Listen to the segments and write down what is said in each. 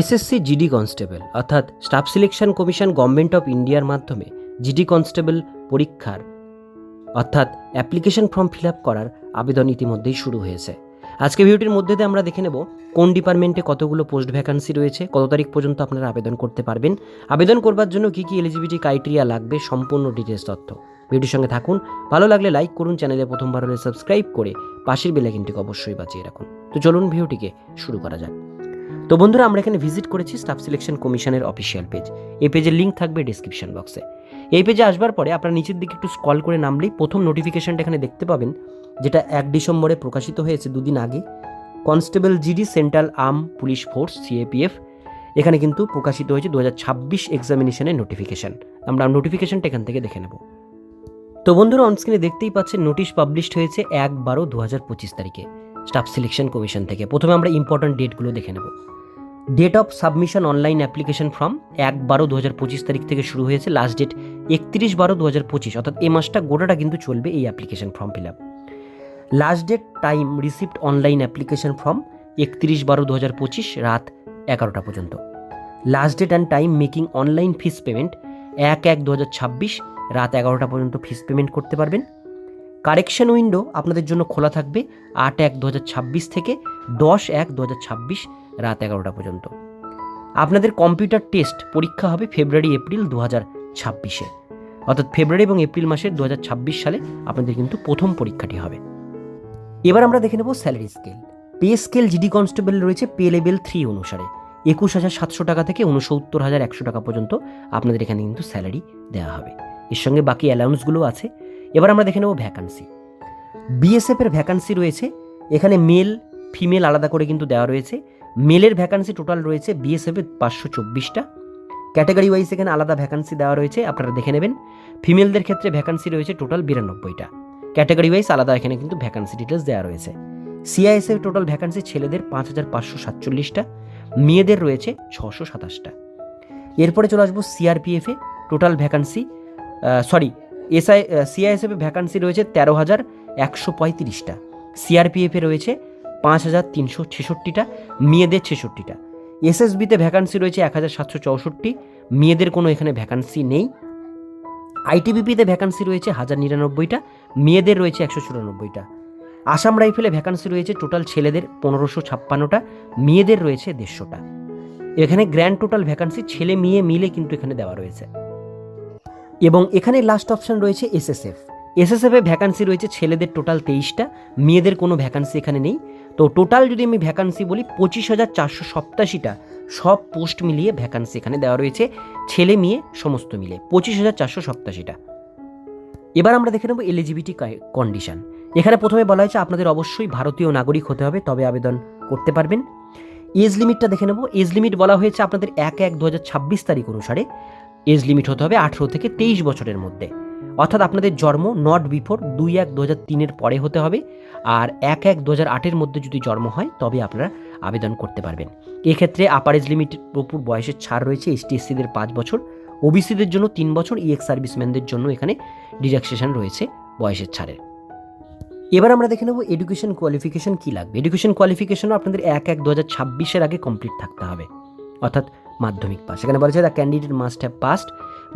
SSC GD constable, অর্থাৎ staff selection commission government of ইন্ডিয়ার মাধ্যমে জিডি কনস্টেবল পরীক্ষার, অর্থাৎ অ্যাপ্লিকেশন ফর্ম ফিল আপ করার আবেদন ইতিমধ্যেই শুরু হয়েছে। আজকে ভিডিওটির মধ্যে দিয়ে আমরা দেখে নেব কোন ডিপার্টমেন্টে কতগুলো পোস্ট ভ্যাকান্সি রয়েছে, কত তারিখ পর্যন্ত আপনারা আবেদন করতে পারবেন। আবেদন করবার জন্য কী কী এলিজিবিলিটি ক্রাইটেরিয়া লাগবে, সম্পূর্ণ ডিটেলস তথ্য। ভিডিওর সঙ্গে থাকুন, ভালো লাগলে লাইক করুন, চ্যানেলে প্রথমবার হলে সাবস্ক্রাইব করে পাশের বেলাইকিনটিকে অবশ্যই বাঁচিয়ে রাখুন। তো চলুন ভিডিওটিকে শুরু করা যাক। তো বন্ধুরা, আমরা এখানে ভিজিট করেছি স্টাফ সিলেকশন কমিশনের অফিসিয়াল পেজ এই পেজের লিঙ্ক থাকবে ডিসক্রিপশন বক্সে এই পেজে আসবার পরে আপনারা নিচের দিকে একটু স্ক্রল করে নামলেই প্রথম নোটিফিকেশনটা এখানে দেখতে পাবেন, যেটা এক ডিসেম্বরে প্রকাশিত হয়েছে দুদিন আগে। Constable GD, central arm, police force, CAPF, এখানে কিন্তু প্রকাশিত হয়েছে দু হাজার ছাব্বিশ এক্সামিনেশনের নোটিফিকেশন আমরা নোটিফিকেশনটা এখান থেকে দেখে নেব। তো বন্ধুরা অনস্ক্রিনে দেখতেই পাচ্ছেন নোটিশ পাবলিশড হয়েছে এক বারো দু হাজার পঁচিশ তারিখে স্টাফ সিলেকশন কমিশন থেকে। প্রথমে আমরা ইম্পর্ট্যান্ট ডেটগুলো দেখে নেব। Date of submission online application form এক বারো দু হাজার পঁচিশ তারিখ থেকে শুরু হয়েছে। লাস্ট ডেট একত্রিশ বারো দু হাজার পঁচিশ, অর্থাৎ এই মাসটা গোটাটা কিন্তু চলবে এই application form fill up last date time receipt online application form একত্রিশ বারো দু হাজার পঁচিশ, রাত এগারোটা পর্যন্ত। Last date and time making online fees payment এক এক দু হাজার ছাব্বিশ, রাত এগারোটা পর্যন্ত ফিস পেমেন্ট করতে পারবেন। কারেকশন উইন্ডো আপনাদের জন্য খোলা থাকবে আট এক দু হাজার ছাব্বিশ থেকে দশ এক দু হাজার ছাব্বিশ রাত এগারোটা পর্যন্ত। আপনাদের কম্পিউটার টেস্ট পরীক্ষা হবে ফেব্রুয়ারি, এপ্রিল দু হাজার ছাব্বিশে। অর্থাৎ ফেব্রুয়ারি এবং এপ্রিল মাসের দু হাজার ছাব্বিশ সালে আপনাদের কিন্তু প্রথম পরীক্ষাটি হবে। এবার আমরা দেখে নেব salary scale. Pay scale GD constable রয়েছে পে লেভেল থ্রি অনুসারে। একুশ হাজার সাতশো টাকা থেকে উনসত্তর হাজার একশো টাকা পর্যন্ত আপনাদের এখানে কিন্তু স্যালারি দেওয়া হবে। এর সঙ্গে বাকি অ্যালাউন্সগুলো আছে। এবার আমরা দেখে নেব ভ্যাকান্সি। বিএসএফের ভ্যাকান্সি রয়েছে। এখানে মেল ফিমেল আলাদা করে কিন্তু দেওয়া রয়েছে। মেলের ভ্যাকান্সি টোটাল রয়েছে বিএসএফ পাঁচশো চব্বিশটা। ক্যাটাগরি ওয়াইজ এখানে আলাদা ভ্যাকান্সি দেওয়া রয়েছে, আপনারা দেখে নেবেন। ফিমেলদের ক্ষেত্রে ভ্যাকান্সি রয়েছে টোটাল বিরানব্বইটা। ক্যাটাগরি ওয়াইজ আলাদা এখানে কিন্তু ভ্যাকান্সি ডিটেলস দেওয়া রয়েছে। সিআইএসএফ টোটাল ভ্যাকান্সি ছেলেদের পাঁচ হাজার পাঁচশো সাতচল্লিশটা, মেয়েদের রয়েছে ছশো সাতাশটা। এরপরে চলে আসব সিআরপিএফে টোটাল ভ্যাকান্সি সরি এসআই সিআইএসএফে ভ্যাকান্সি রয়েছে তেরো হাজার একশো পঁয়ত্রিশটা। সিআরপিএফে রয়েছে পাঁচ হাজার তিনশো ছেষট্টিটা, মেয়েদের ছেষট্টিটা। এসএসবিতে ভ্যাকান্সি রয়েছে এক হাজার সাতশো চৌষট্টি, মেয়েদের কোনো এখানে ভ্যাকান্সি নেই। আইটিবিপিতে ভ্যাকান্সি রয়েছে হাজার নিরানব্বইটা, মেয়েদের রয়েছে একশো চুরানব্বইটা। আসাম রাইফেলে ভ্যাকান্সি রয়েছে টোটাল ছেলেদের পনেরোশো ছাপ্পান্নটা, মেয়েদের রয়েছে দেড়শোটা। এখানে গ্র্যান্ড টোটাল ভ্যাকান্সি ছেলে মেয়ে মিলে কিন্তু এখানে দেওয়া রয়েছে। এবং এখানে লাস্ট অপশন রয়েছে এসএসএফ। এসএসএফ ভ্যাকান্সি রয়েছে ছেলেদের টোটাল তেইশটা, মেয়েদের কোনো ভ্যাকান্সি এখানে নেই। তো টোটাল যদি আমি ভ্যাকান্সি বলি, পঁচিশ হাজার চারশো সপ্তাশিটা সব পোস্ট মিলিয়ে ভ্যাকান্সি এখানে দেওয়া রয়েছে, ছেলে মেয়ে সমস্ত মিলে পঁচিশ হাজার চারশো সপ্তাশিটা। এবার আমরা দেখে নেব এলিজিবিলিটি কন্ডিশন এখানে প্রথমে বলা হয়েছে আপনাদের অবশ্যই ভারতীয় নাগরিক হতে হবে, তবে আবেদন করতে পারবেন। এজ লিমিটটা দেখে নেব। এজ লিমিট বলা হয়েছে আপনাদের এক এক দু তারিখ অনুসারে। এজ লিমিট হতে হবে আঠেরো থেকে তেইশ বছরের মধ্যে। অর্থাৎ আপনাদের জন্ম নট বিফোর দুই এক দু হাজার তিনের পরে হতে হবে আর এক এক দু হাজার আটের মধ্যে যদি জন্ম হয়, তবে আপনারা আবেদন করতে পারবেন। এক্ষেত্রে আপার এজ লিমিটের উপর বয়সের ছাড় রয়েছে এসটি এসসিদের পাঁচ বছর ওবিসিদের জন্য তিন বছর ইএক্স সার্ভিসম্যানদের জন্য এখানে ডিডাকশন রয়েছে বয়সের ছাড়ের। এবার আমরা দেখে নেব এডুকেশন কোয়ালিফিকেশন কী লাগবে। এডুকেশন কোয়ালিফিকেশনও আপনাদের এক এক দু হাজার ছাব্বিশের আগে কমপ্লিট থাকতে হবে। অর্থাৎ মাধ্যমিক পাস। এখানে বলেছে the candidate must have passed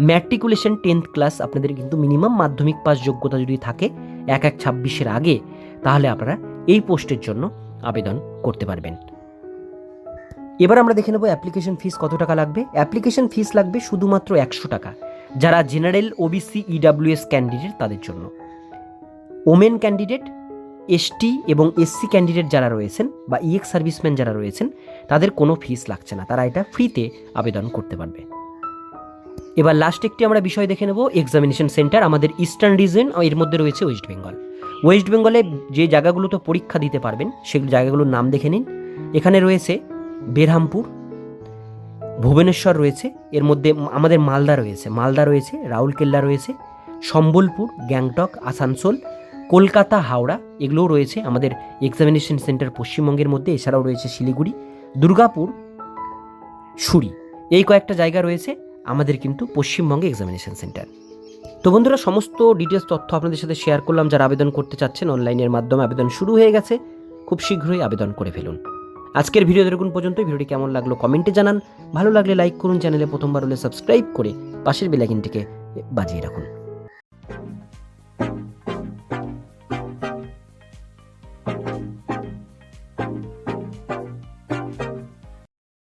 matriculation tenth class আপনাদের কিন্তু মিনিমাম মাধ্যমিক পাস যোগ্যতা যদি থাকে এক এক ছাব্বিশের আগে, তাহলে আপনারা এই পোস্টের জন্য আবেদন করতে পারবেন। এবার আমরা দেখে নেব অ্যাপ্লিকেশন ফিস কত টাকা লাগবে। অ্যাপ্লিকেশন ফিস লাগবে শুধুমাত্র একশো টাকা, যারা জেনারেল ওবিসি ইডাব্লিউএস ক্যান্ডিডেট তাদের জন্য। ওমেন ক্যান্ডিডেট এসটি এবং এসসি ক্যান্ডিডেট যারা রয়েছেন বা ইএক্স সার্ভিসম্যান যারা রয়েছেন, তাদের কোনো ফিস লাগছে না। তারা এটা ফ্রিতে আবেদন করতে পারবে। এবার লাস্ট একটি আমরা বিষয় দেখে নেব এক্সামিনেশন সেন্টার আমাদের ইস্টার্ন রিজন এর মধ্যে রয়েছে ওয়েস্ট বেঙ্গল ওয়েস্ট বেঙ্গলে যে জায়গাগুলোতে পরীক্ষা দিতে পারবেন সেগুলো জায়গাগুলোর নাম দেখে নিন। এখানে রয়েছে বেরহামপুর ভুবনেশ্বর রয়েছে, এর মধ্যে আমাদের মালদা রয়েছে। মালদা রয়েছে, রাউরকেল্লা রয়েছে, সম্বলপুর, গ্যাংটক, আসানসোল কলকাতা, হাওড়া এগুলোও রয়েছে। আমাদের এক্সামিনেশন সেন্টার পশ্চিমবঙ্গের মধ্যে, এছাড়াও রয়েছে শিলিগুড়ি, দুর্গাপুর, সুরি। এই কয়েকটা জায়গা রয়েছে আমাদের কিন্তু পশ্চিমবঙ্গে এক্সামিনেশন সেন্টার তো বন্ধুরা, সমস্ত ডিটেলস তথ্য আপনাদের সাথে শেয়ার করলাম। যারা আবেদন করতে চাচ্ছেন অনলাইনের মাধ্যমে আবেদন শুরু হয়ে গেছে। খুব শীঘ্রই আবেদন করে ফেলুন। আজকের ভিডিও দেখুন পর্যন্ত ভিডিওটি কেমন লাগল কমেন্টে জানান। ভালো লাগলে লাইক করুন চ্যানেলে প্রথমবার হলে সাবস্ক্রাইব করে পাশের বেলাইকিনটিকে বাজিয়ে রাখুন।